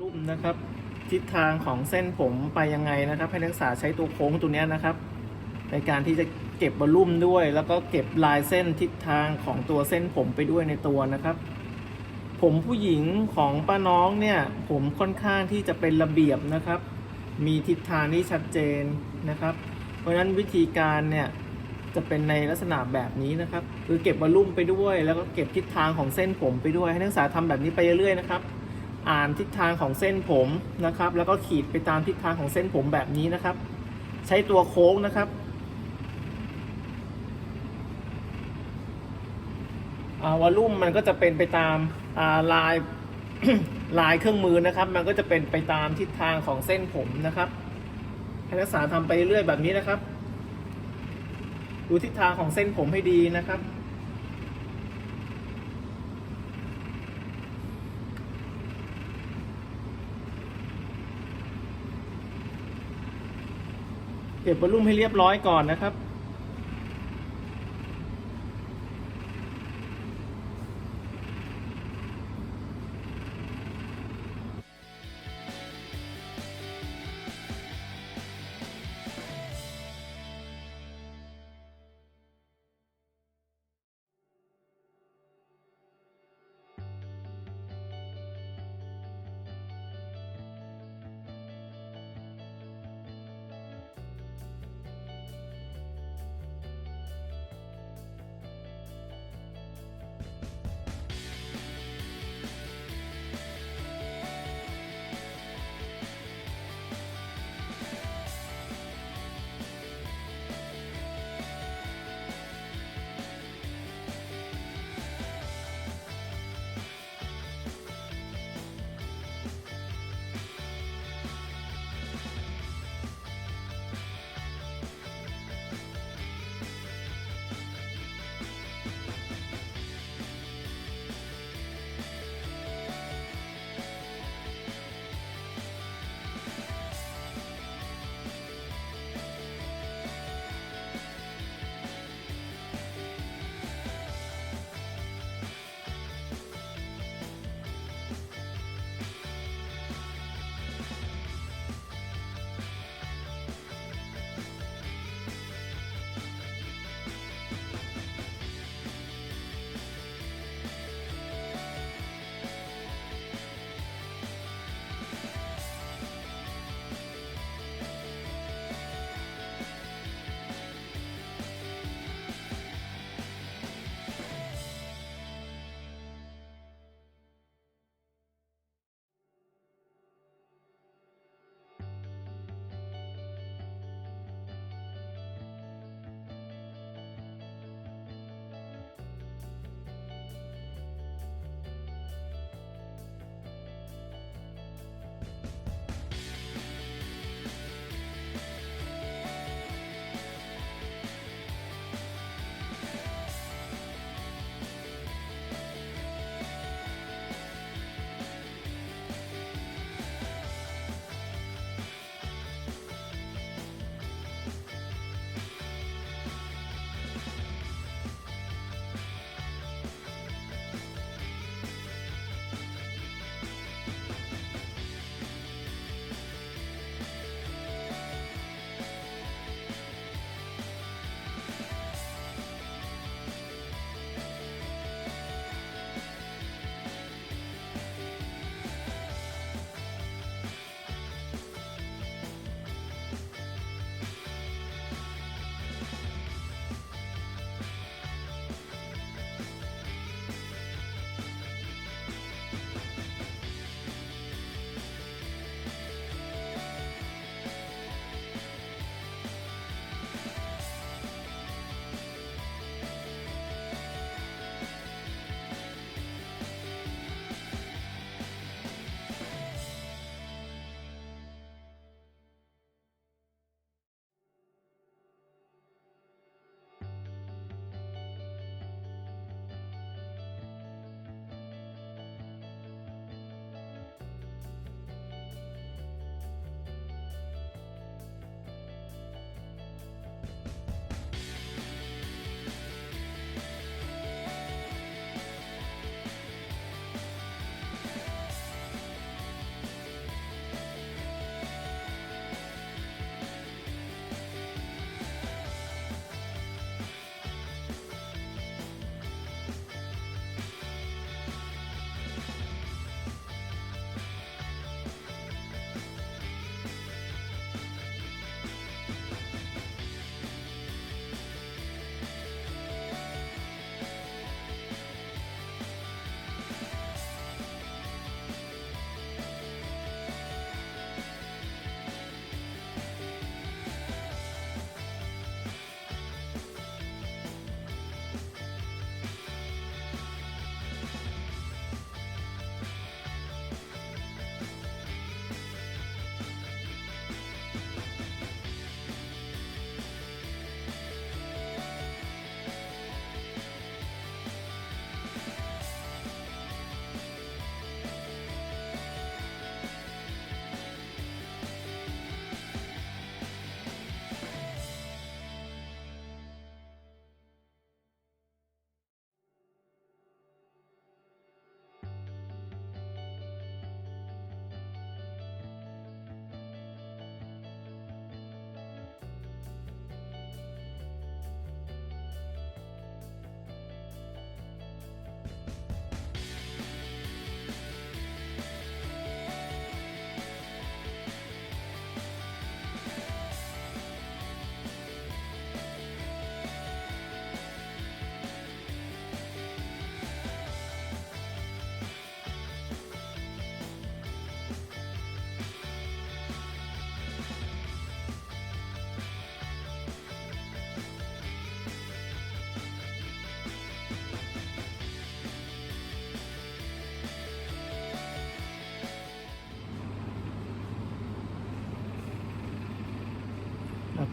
ลุ่มนะครับ ทิศทางของเส้นผมไปยังไงนะครับ ให้นักศึกษาใช้ตัวโค้งตัวนี้นะครับ ในการที่จะเก็บบอลลุ่มด้วย แล้วก็เก็บลายเส้นทิศทางของตัวเส้นผมไปด้วยในตัวนะครับ ผมผู้หญิงของป้าน้องเนี่ยผมค่อนข้างที่จะเป็นระเบียบนะครับ มีทิศทางที่ชัดเจนนะครับ เพราะฉะนั้นวิธีการเนี่ยจะเป็นในลักษณะแบบนี้นะครับ คือเก็บบอลลุ่มไปด้วย แล้วก็เก็บทิศทางของเส้นผมไปด้วย ให้นักศึกษาทำแบบนี้ไปเรื่อยๆนะครับ อ่านทิศทางของเส้นผมนะครับ แล้วก็ขีดไปตามทิศทางของเส้นผมแบบนี้นะครับ ใช้ตัวโค้งนะครับอ่าวอลลุ่มมันก็จะเป็นไปตามาลายลายเครื่องมือนะครับ มันก็จะเป็นไปตามทิศทางของเส้นผมนะครับให้นักศึกษาทำไปเรื่อยแบบนี้นะครับ ดูทิศทางของเส้นผมให้ดีนะครับ เก็บบอลลุ่มให้เรียบร้อยก่อนนะครับ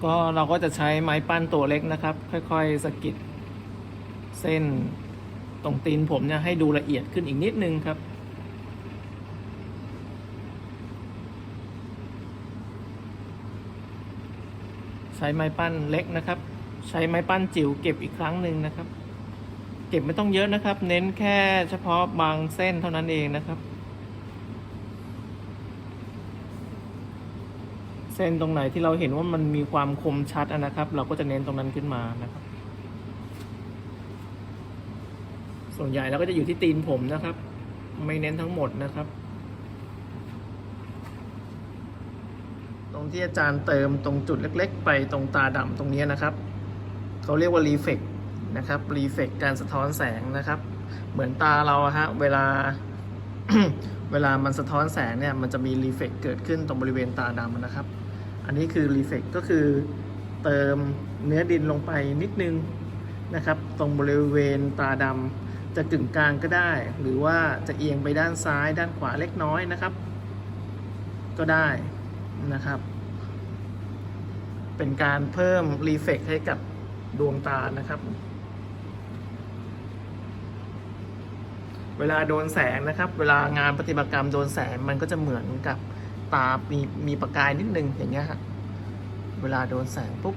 ก็เราก็จะใช้ไม้ปั้นตัวเล็กนะครับ ค่อยๆสกิดเส้นตรงตีนผมเนี่ยให้ดูละเอียดขึ้นอีกนิดนึงครับใช้ไม้ปั้นเล็กนะครับ ใช้ไม้ปั้นจิ๋วเก็บอีกครั้งหนึ่งนะครับ เก็บไม่ต้องเยอะนะครับ เน้นแค่เฉพาะบางเส้นเท่านั้นเองนะครับ เส้นตรงไหนที่เราเห็นว่ามันมีความคมชัดนะครับ เราก็จะเน้นตรงนั้นขึ้นมานะครับ ส่วนใหญ่เราก็จะอยู่ที่ตีนผมนะครับ ไม่เน้นทั้งหมดนะครับ ตรงที่อาจารย์เติมตรงจุดเล็ก ๆ ไปตรงตาดำตรงนี้นะครับเขาเรียกว่ารีเฟกนะครับรีเฟกการสะท้อนแสงนะครับ เหมือนตาเราฮะเวลาเวลามันสะท้อนแสงเนี่ย มันจะมีรีเฟกเกิดขึ้นตรงบริเวณตาดำนะครับ อันนี้คือรีเฟกก็คือเติมเนื้อดินลงไปนิดนึงนะครับ ตรงบริเวณตาดำจะกึ่งกลางก็ได้ หรือว่าจะเอียงไปด้านซ้ายด้านขวาเล็กน้อยนะครับ ก็ได้นะครับ เป็นการเพิ่มรีเฟกให้กับดวงตานะครับ เวลาโดนแสงนะครับ เวลางานปฏิบัติกรรมโดนแสงมันก็จะเหมือนกับ ตามีมีประกายนิดนึงอย่างเงี้ยฮะเวลาโดนแสงปุ๊บ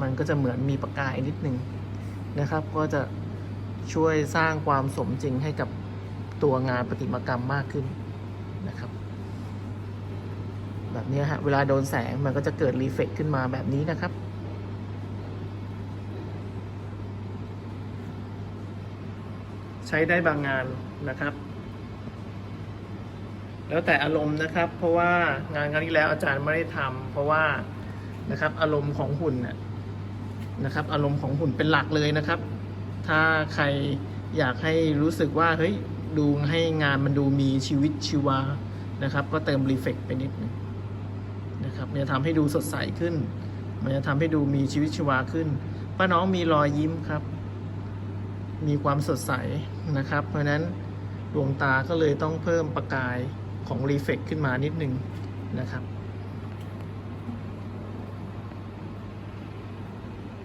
มันก็จะเหมือนมีประกายนิดนึงนะครับ ก็จะช่วยสร้างความสมจริงให้กับตัวงานประติมากรรมมากขึ้นนะครับ แบบนี้ฮะเวลาโดนแสงมันก็จะเกิดรีเฟกขึ้นมาแบบนี้นะครับใช้ได้บางงานนะครับ แล้วแต่อารมณ์นะครับ เพราะว่างานครั้งที่แล้วอาจารย์ไม่ได้ทำเพราะว่านะครับอารมณ์ของหุ่นนะครับ อารมณ์ของหุ่นเป็นหลักเลยนะครับ ถ้าใครอยากให้รู้สึกว่าเฮ้ยดูให้งานมันดูมีชีวิตชีวานะครับ ก็เติมรีเฟกไปนิดนึงนะครับมันจะทำให้ดูสดใสขึ้น มันจะทำให้ดูมีชีวิตชีวาขึ้นป้าน้องมีรอยยิ้มครับ มีความสดใสนะครับ เพราะฉะนั้นดวงตาก็เลยต้องเพิ่มประกาย ของรีเฟกขึ้นมานิดนึงนะครับ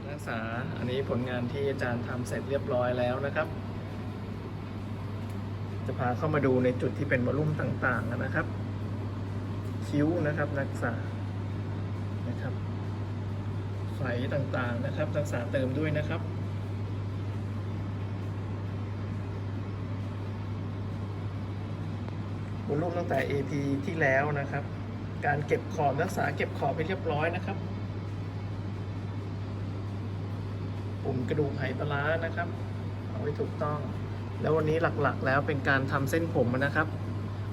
นักศึกษาอันนี้ผลงานที่อาจารย์ทำเสร็จเรียบร้อยแล้วนะครับ จะพาเข้ามาดูในจุดที่เป็นวอลลุ่มต่างๆนะครับ คิ้วนะครับนักศึกษานะครับไฟต่างๆนะครับนักศึกษาเติมด้วยนะครับ วอลลุ่มตั้งแต่ AP ที่แล้วนะครับ การเก็บขอบรักษาเก็บขอบไปเรียบร้อยนะครับ ปุ่มกระดูกไหปลาร้านะครับ เอาไว้ถูกต้อง แล้ววันนี้หลักๆแล้วเป็นการทำเส้นผมนะครับ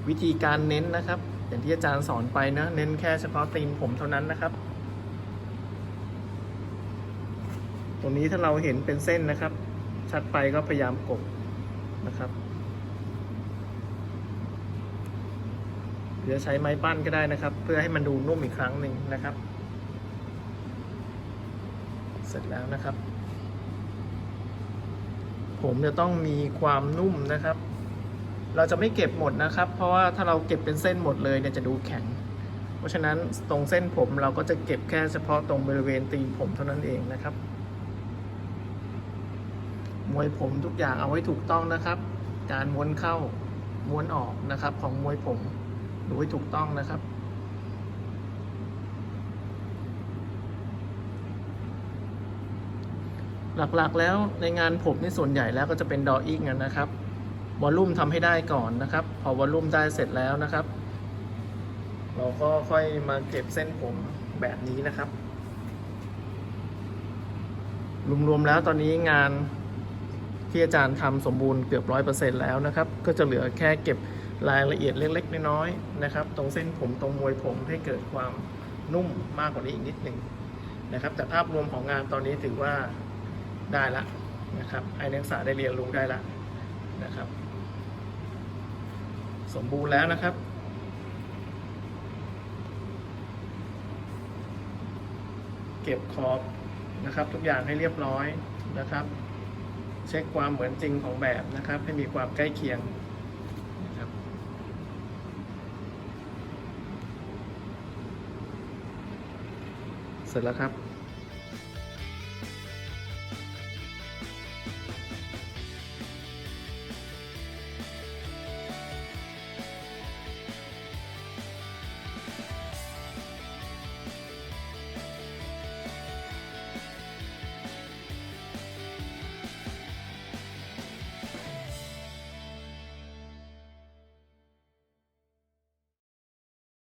วิธีการเน้นนะครับ อย่างที่อาจารย์สอนไปนะเน้นแค่เฉพาะตีนผมเท่านั้นนะครับตรงนี้ถ้าเราเห็นเป็นเส้นนะครับ ชัดไปก็พยายามกบนะครับ หรือใช้ไม้ปั้นก็ได้นะครับ เพื่อให้มันดูนุ่มอีกครั้งหนึ่งนะครับ เสร็จแล้วนะครับ ผมจะต้องมีความนุ่มนะครับ เราจะไม่เก็บหมดนะครับ เพราะว่าถ้าเราเก็บเป็นเส้นหมดเลยเนี่ยจะดูแข็ง เพราะฉะนั้นตรงเส้นผมเราก็จะเก็บแค่เฉพาะตรงบริเวณตีนผมเท่านั้นเองนะครับมวยผมทุกอย่างเอาไว้ถูกต้องนะครับ การม้วนเข้าม้วนออกนะครับ ของมวยผม ดูให้ถูกต้องนะครับ หลักๆแล้วในงานผมในส่วนใหญ่แล้วก็จะเป็นดออิ่งนะครับวอลลุ่มทำให้ได้ก่อนนะครับ พอวอลลุ่มได้เสร็จแล้วนะครับ เราก็ค่อยมาเก็บเส้นผมแบบนี้นะครับ รวมๆแล้วตอนนี้งานที่อาจารย์ทำสมบูรณ์เกือบร้อยเปอร์เซ็นต์แล้วนะครับ ก็จะเหลือแค่เก็บ รายละเอียดเล็กๆน้อยๆนะครับ ตรงเส้นผมตรงมวยผมให้เกิดความนุ่มมากกว่านี้อีกนิดหนึ่งนะครับ แต่ภาพรวมของงานตอนนี้ถือว่าได้ละนะครับไอ้นักศึกษาได้เรียนรู้ได้ละนะครับ สมบูรณ์แล้วนะครับเก็บขอบนะครับทุกอย่างให้เรียบร้อยนะครับ เช็คความเหมือนจริงของแบบนะครับ ให้มีความใกล้เคียงนะครับ เสร็จแล้วครับ